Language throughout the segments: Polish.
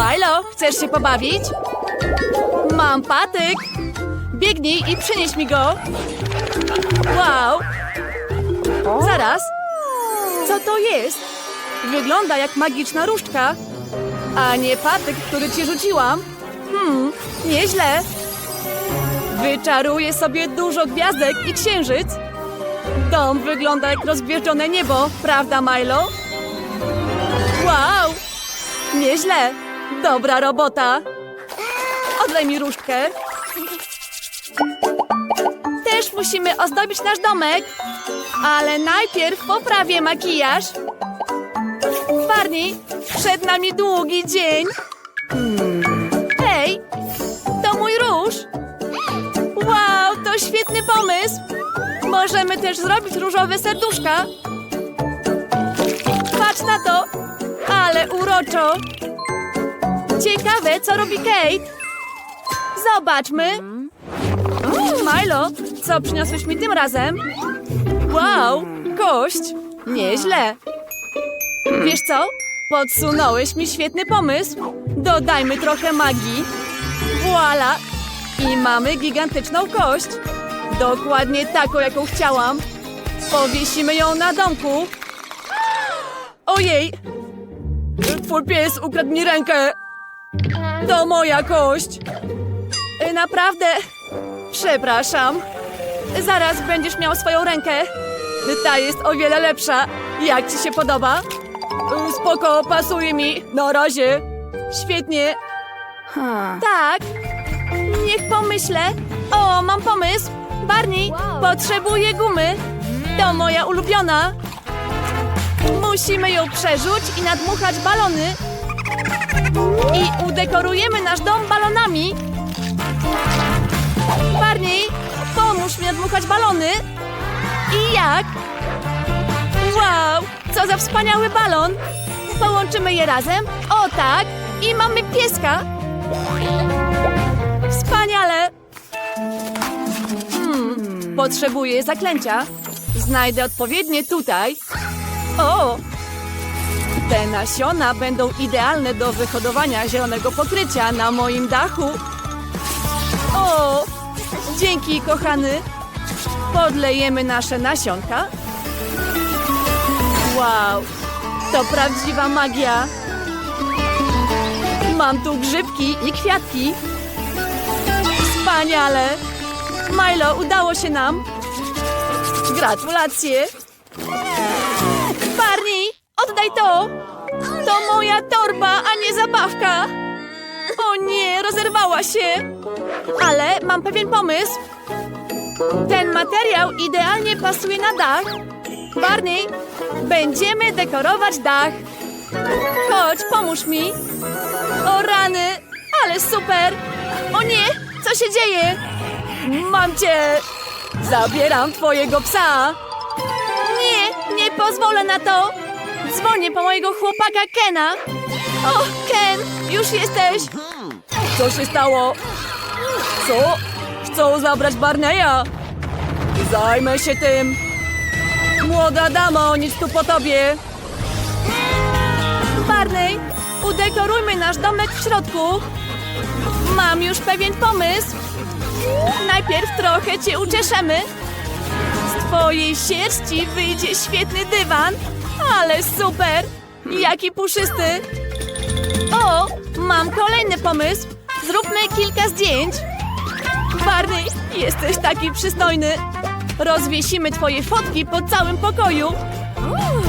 Milo, chcesz się pobawić? Mam patyk. Biegnij i przynieś mi go. Wow. Zaraz. Co to jest? Wygląda jak magiczna różdżka. A nie patyk, który ci rzuciłam. Hmm, nieźle. Wyczaruję sobie dużo gwiazdek i księżyc. Dom wygląda jak rozgwieżdżone niebo, prawda, Milo? Wow! Nieźle. Dobra robota. Oddaj mi różdżkę. Też musimy ozdobić nasz domek. Ale najpierw poprawię makijaż. Barney, przed nami długi dzień. Hej, to mój róż. Wow, to świetny pomysł. Możemy też zrobić różowe serduszka. Patrz na to. Ale uroczo. Ciekawe, co robi Kate. Zobaczmy. Milo, co przyniosłeś mi tym razem? Wow, kość. Nieźle. Wiesz co? Podsunąłeś mi świetny pomysł. Dodajmy trochę magii. Voila! I mamy gigantyczną kość. Dokładnie taką, jaką chciałam. Powiesimy ją na domku. Ojej! Twój pies ukradł mi rękę. To moja kość. Y, Naprawdę. Przepraszam. Zaraz będziesz miał swoją rękę. Ta jest o wiele lepsza. Jak ci się podoba? Y, Spoko, pasuje mi. Na razie. Świetnie. Tak. Niech pomyślę. O, mam pomysł. Barney, potrzebuję gumy. To moja ulubiona. Musimy ją przerzuć i nadmuchać balony. Udekorujemy nasz dom balonami. Barney, pomóż mi nadmuchać balony. I jak? Wow, co za wspaniały balon. Połączymy je razem. O tak. I mamy pieska. Wspaniale. Hmm, potrzebuję zaklęcia. Znajdę odpowiednie tutaj. O! Te nasiona będą idealne do wyhodowania zielonego pokrycia na moim dachu. O! Dzięki, kochany. Podlejemy nasze nasionka. Wow! To prawdziwa magia. Mam tu grzybki i kwiatki. Wspaniale! Milo, udało się nam. Gratulacje! Oddaj to! To moja torba, a nie zabawka! O nie, rozerwała się! Ale mam pewien pomysł. Ten materiał idealnie pasuje na dach. Barney, będziemy dekorować dach. Chodź, pomóż mi. O rany, ale super! O nie, co się dzieje? Mam cię! Zabieram twojego psa! Nie, nie pozwolę na to! Dzwonię po mojego chłopaka Kena! O, Ken, już jesteś! Co się stało? Co? Chcą zabrać Barneya? Zajmę się tym! Młoda damo, nic tu po tobie! Barney, udekorujmy nasz domek w środku! Mam już pewien pomysł! Najpierw trochę cię uczeszemy. Z twojej sierści wyjdzie świetny dywan. Ale super! Jaki puszysty! O, mam kolejny pomysł. Zróbmy kilka zdjęć. Barney, jesteś taki przystojny. Rozwiesimy twoje fotki po całym pokoju.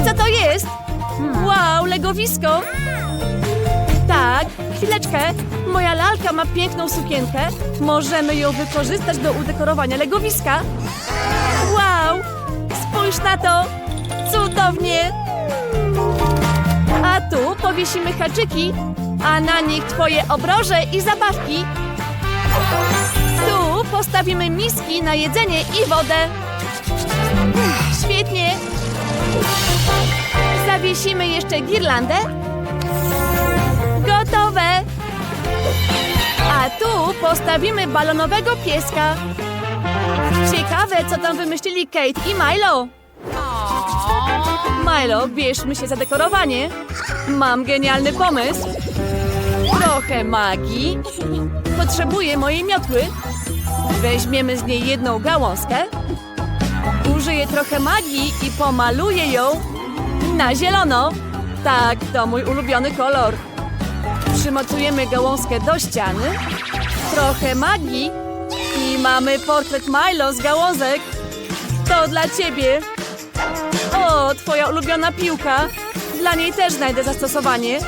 Co to jest? Wow, legowisko. Tak, chwileczkę. Moja lalka ma piękną sukienkę. Możemy ją wykorzystać do udekorowania legowiska. Wow! Spójrz na to! Cudownie! Tu powiesimy haczyki, a na nich twoje obroże i zabawki. Tu postawimy miski na jedzenie i wodę. Świetnie! Zawiesimy jeszcze girlandę. Gotowe! A tu postawimy balonowego pieska. Ciekawe, co tam wymyślili Kate i Milo. Milo, bierzmy się za dekorowanie. Mam genialny pomysł. Trochę magii. Potrzebuję mojej miotły. Weźmiemy z niej jedną gałązkę. Użyję trochę magii i pomaluję ją na zielono. Tak, to mój ulubiony kolor. Przymocujemy gałązkę do ściany. Trochę magii i mamy portret Milo z gałązek. To dla ciebie. O, twoja ulubiona piłka. Dla niej też znajdę zastosowanie.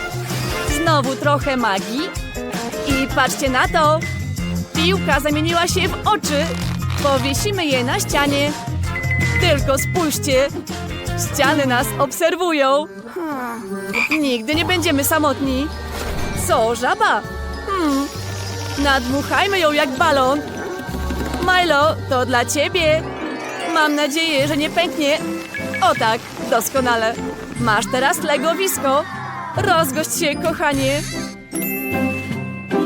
Znowu trochę magii. I patrzcie na to. Piłka zamieniła się w oczy. Powiesimy je na ścianie. Tylko spójrzcie. Ściany nas obserwują. Nigdy nie będziemy samotni. Co, żaba? Hmm. Nadmuchajmy ją jak balon. Milo, to dla ciebie. Mam nadzieję, że nie pęknie. O tak, doskonale. Masz teraz legowisko. Rozgość się, kochanie.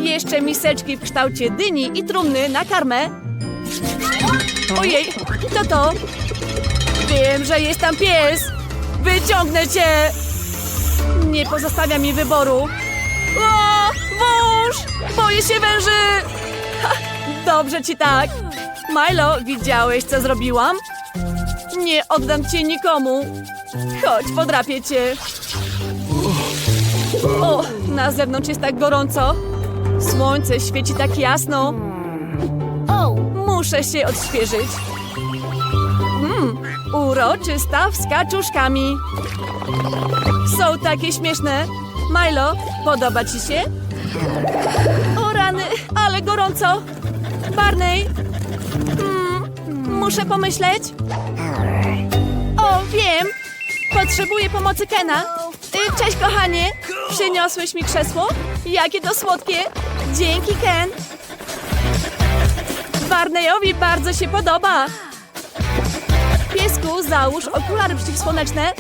Jeszcze miseczki w kształcie dyni i trumny na karmę. Ojej, kto to? Wiem, że jest tam pies. Wyciągnę cię. Nie pozostawia mi wyboru. O, wąż! Boję się węży! Ha, dobrze ci tak. Milo, widziałeś, co zrobiłam? Nie oddam cię nikomu. Chodź, podrapię cię. O, na zewnątrz jest tak gorąco. Słońce świeci tak jasno. Muszę się odświeżyć. Mmm, uroczysta z kaczuszkami. Są takie śmieszne. Milo, podoba ci się? O rany, ale gorąco. Barney, mm, muszę pomyśleć. O, wiem. Potrzebuję pomocy Kena. Y, Cześć, kochanie. Przyniosłeś mi krzesło? Jakie to słodkie. Dzięki, Ken. Barneyowi bardzo się podoba. Piesku, załóż okulary przeciwsłoneczne.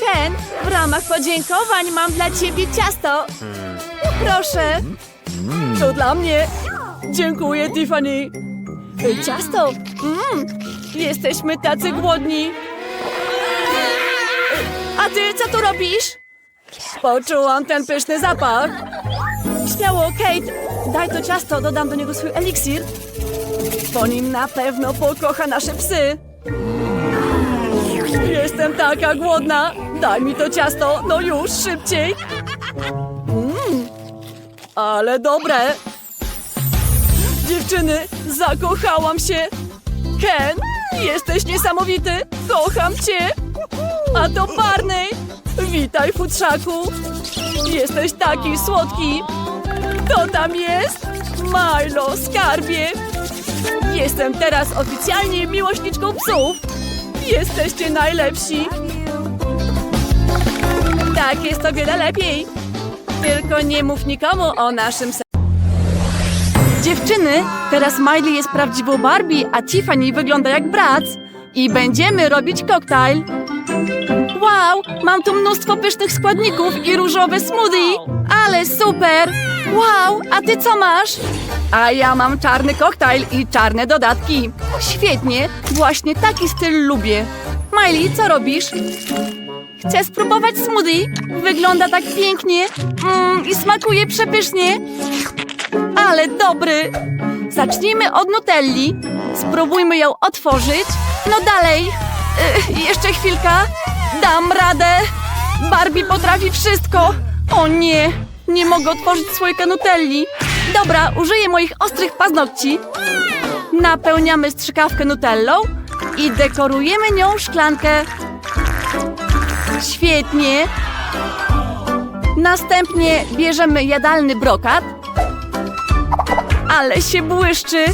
Ken, w ramach podziękowań mam dla ciebie ciasto. Proszę. To dla mnie. Dziękuję, Tiffany. Y, Ciasto. Mm, jesteśmy tacy głodni. A ty co tu robisz? Poczułam ten pyszny zapach. Śmiało, Kate. Daj to ciasto, dodam do niego swój eliksir. Po nim na pewno pokocha nasze psy. Jestem taka głodna. Daj mi to ciasto, no już, szybciej. Mmm, ale dobre. Dziewczyny, zakochałam się. Ken, jesteś niesamowity. Kocham cię. A to Barney. Witaj, futrzaku. Jesteś taki słodki. Kto tam jest? Milo, skarbie. Jestem teraz oficjalnie miłośniczką psów. Jesteście najlepsi. Tak, jest o wiele lepiej. Tylko nie mów nikomu o naszym se... Dziewczyny, teraz Miley jest prawdziwą Barbie, a Tiffany wygląda jak brat. I będziemy robić koktajl. Wow, mam tu mnóstwo pysznych składników i różowe smoothie. Ale super! Wow, a ty co masz? A ja mam czarny koktajl i czarne dodatki. Świetnie, właśnie taki styl lubię. Miley, co robisz? Chcę spróbować smoothie. Wygląda tak pięknie mm, i smakuje przepysznie. Ale dobry. Zacznijmy od nutelli. Spróbujmy ją otworzyć. No dalej. Y, jeszcze chwilka. Dam radę. Barbie potrafi wszystko. O nie, nie mogę otworzyć słoika nutelli. Dobra, użyję moich ostrych paznokci. Napełniamy strzykawkę nutellą i dekorujemy nią szklankę. Świetnie. Następnie bierzemy jadalny brokat. Ale się błyszczy.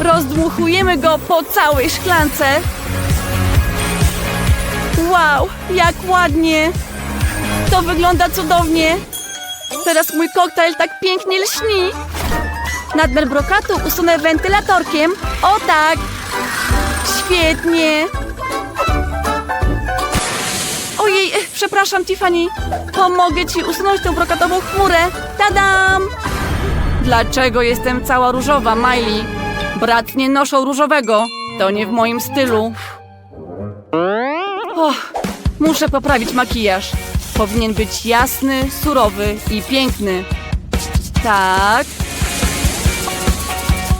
Rozdmuchujemy go po całej szklance. Wow, jak ładnie. To wygląda cudownie. Teraz mój koktajl tak pięknie lśni. Nadmiar brokatu usunę wentylatorkiem. O tak. Świetnie. Ojej, e, przepraszam, Tiffany. Pomogę ci usunąć tę brokatową chmurę. Tadam! Dlaczego jestem cała różowa, Miley? Brat nie noszą różowego. To nie w moim stylu. Och, muszę poprawić makijaż. Powinien być jasny, surowy i piękny. Tak.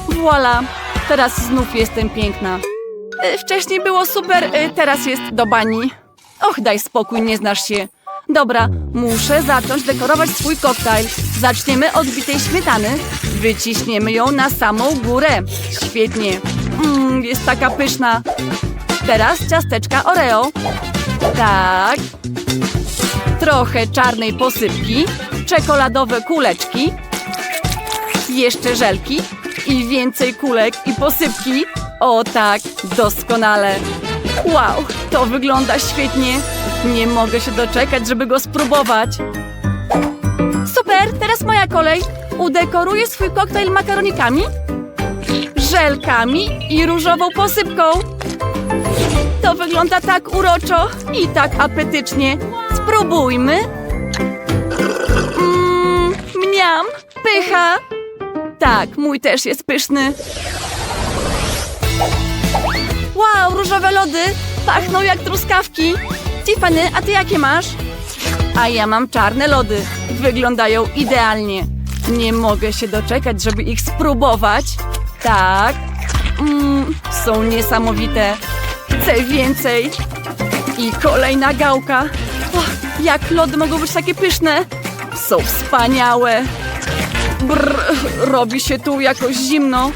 Voila. Teraz znów jestem piękna. E, Wcześniej było super, e, teraz jest do bani. Och, daj spokój, nie znasz się. Dobra, muszę zacząć dekorować swój koktajl. Zaczniemy od bitej śmietany. Wyciśniemy ją na samą górę. Świetnie. Mmm, jest taka pyszna. Teraz ciasteczka Oreo. Tak. Trochę czarnej posypki. Czekoladowe kuleczki. Jeszcze żelki. I więcej kulek i posypki. O tak, doskonale. Wow, to wygląda świetnie. Nie mogę się doczekać, żeby go spróbować. Super, teraz moja kolej. Udekoruję swój koktajl makaronikami, żelkami i różową posypką. To wygląda tak uroczo i tak apetycznie. Spróbujmy. Mmm, mniam, pycha. Tak, mój też jest pyszny. Lody! Pachną jak truskawki. Tiffany, a ty jakie masz? A ja mam czarne lody. Wyglądają idealnie. Nie mogę się doczekać, żeby ich spróbować. Tak. Mm, są niesamowite. Chcę więcej. I kolejna gałka. Jak lody mogą być takie pyszne? Są wspaniałe. Brr, robi się tu jakoś zimno.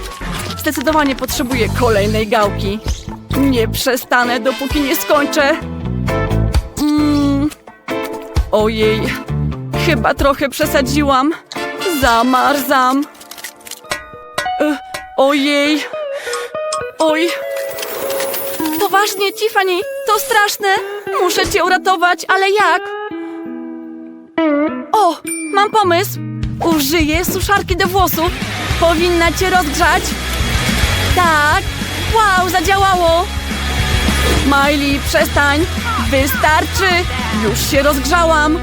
Zdecydowanie potrzebuję kolejnej gałki. Nie przestanę, dopóki nie skończę. Mm. Ojej, chyba trochę przesadziłam. Zamarzam. Ojej. Oj. Poważnie, Tiffany, to straszne. Muszę cię uratować, ale jak? O, mam pomysł. Użyję suszarki do włosów. Powinna cię rozgrzać. Tak. Zadziałało. Miley, przestań. Wystarczy. Już się rozgrzałam.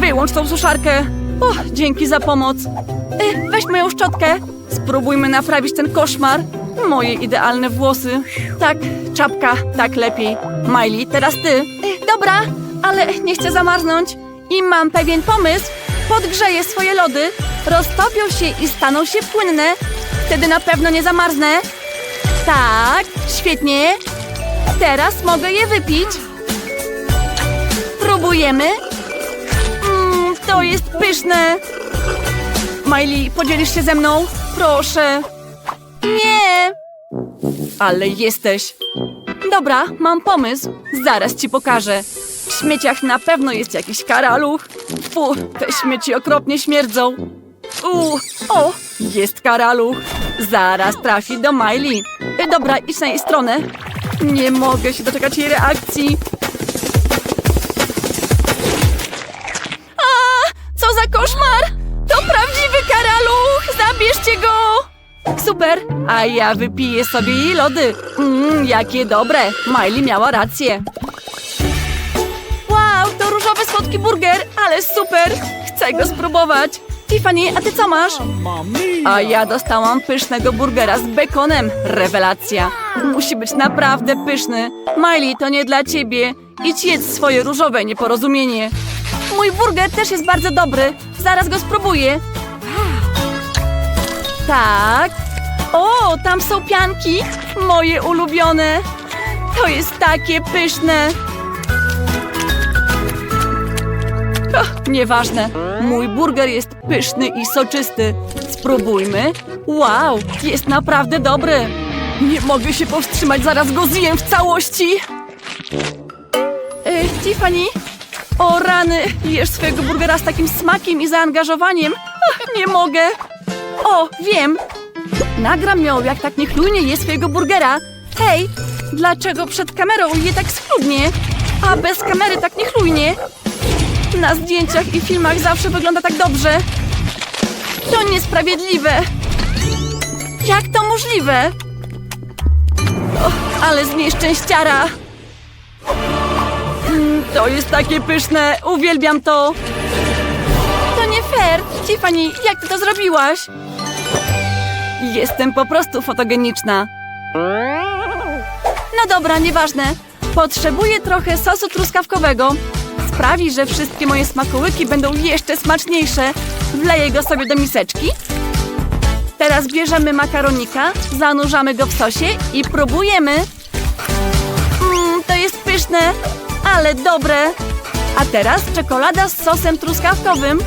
Wyłącz tą suszarkę. O, dzięki za pomoc. Y, weź moją szczotkę. Spróbujmy naprawić ten koszmar. Moje idealne włosy. Tak, czapka, tak lepiej. Miley, teraz ty. Y, dobra, ale nie chcę zamarznąć. I mam pewien pomysł. Podgrzeję swoje lody, roztopią się i staną się płynne. Wtedy na pewno nie zamarznę. Tak, świetnie. Teraz mogę je wypić. Próbujemy. Mmm, to jest pyszne. Miley, podzielisz się ze mną? Proszę. Nie. Ale jesteś. Dobra, mam pomysł. Zaraz ci pokażę. W śmieciach na pewno jest jakiś karaluch. Fu, te śmieci okropnie śmierdzą. U, o, jest karaluch. Zaraz trafi do Miley. E, Dobra, idź na jej stronę. Nie mogę się doczekać jej reakcji. A, co za koszmar! To prawdziwy karaluch! Zabierzcie go! Super, a ja wypiję sobie jej lody. Mmm, jakie dobre. Miley miała rację. Wow, to różowy słodki burger, ale super! Chcę go spróbować. Tiffany, a ty co masz? A ja dostałam pysznego burgera z bekonem. Rewelacja. Musi być naprawdę pyszny. Miley, to nie dla ciebie. Idź jedz swoje różowe nieporozumienie. Mój burger też jest bardzo dobry. Zaraz go spróbuję. Tak. O, tam są pianki. Moje ulubione. To jest takie pyszne. Ach, nieważne. Mój burger jest pyszny i soczysty. Spróbujmy. Wow, jest naprawdę dobry. Nie mogę się powstrzymać, zaraz go zjem w całości. E, Tiffany? O rany, jesz swojego burgera z takim smakiem i zaangażowaniem. Ach, nie mogę. O, wiem. Nagram ją, jak tak niechlujnie je swojego burgera. Hej, dlaczego przed kamerą je tak schludnie, a bez kamery tak niechlujnie? Na zdjęciach i filmach zawsze wygląda tak dobrze. To niesprawiedliwe. Jak to możliwe? Ale z nieszczęściara. Mm, To jest takie pyszne. Uwielbiam to. To nie fair. Tiffany, jak ty to zrobiłaś? Jestem po prostu fotogeniczna. No dobra, nieważne. Potrzebuję trochę sosu truskawkowego. Sprawi, że wszystkie moje smakołyki będą jeszcze smaczniejsze. Wleję go sobie do miseczki. Teraz bierzemy makaronika, zanurzamy go w sosie i próbujemy. Mmm, to jest pyszne, ale dobre. A teraz czekolada z sosem truskawkowym.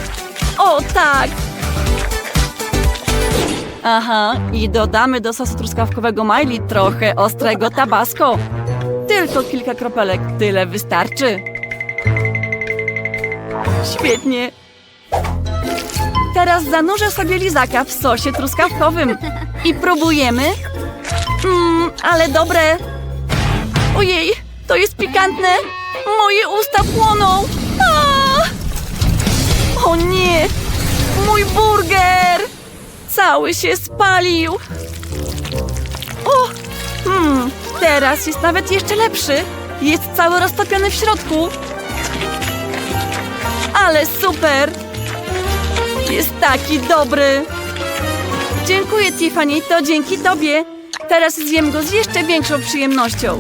O tak! Aha, i dodamy do sosu truskawkowego Miley trochę ostrego tabasco. Tylko kilka kropelek, tyle wystarczy. Świetnie. Teraz zanurzę sobie lizaka w sosie truskawkowym i próbujemy. Mmm, ale dobre. Ojej, to jest pikantne. Moje usta płoną. A! O nie, mój burger. Cały się spalił. O, hmm, teraz jest nawet jeszcze lepszy. Jest cały roztopiony w środku. Ale super. Jest taki dobry. Dziękuję, Tiffany, to dzięki tobie. Teraz zjem go z jeszcze większą przyjemnością.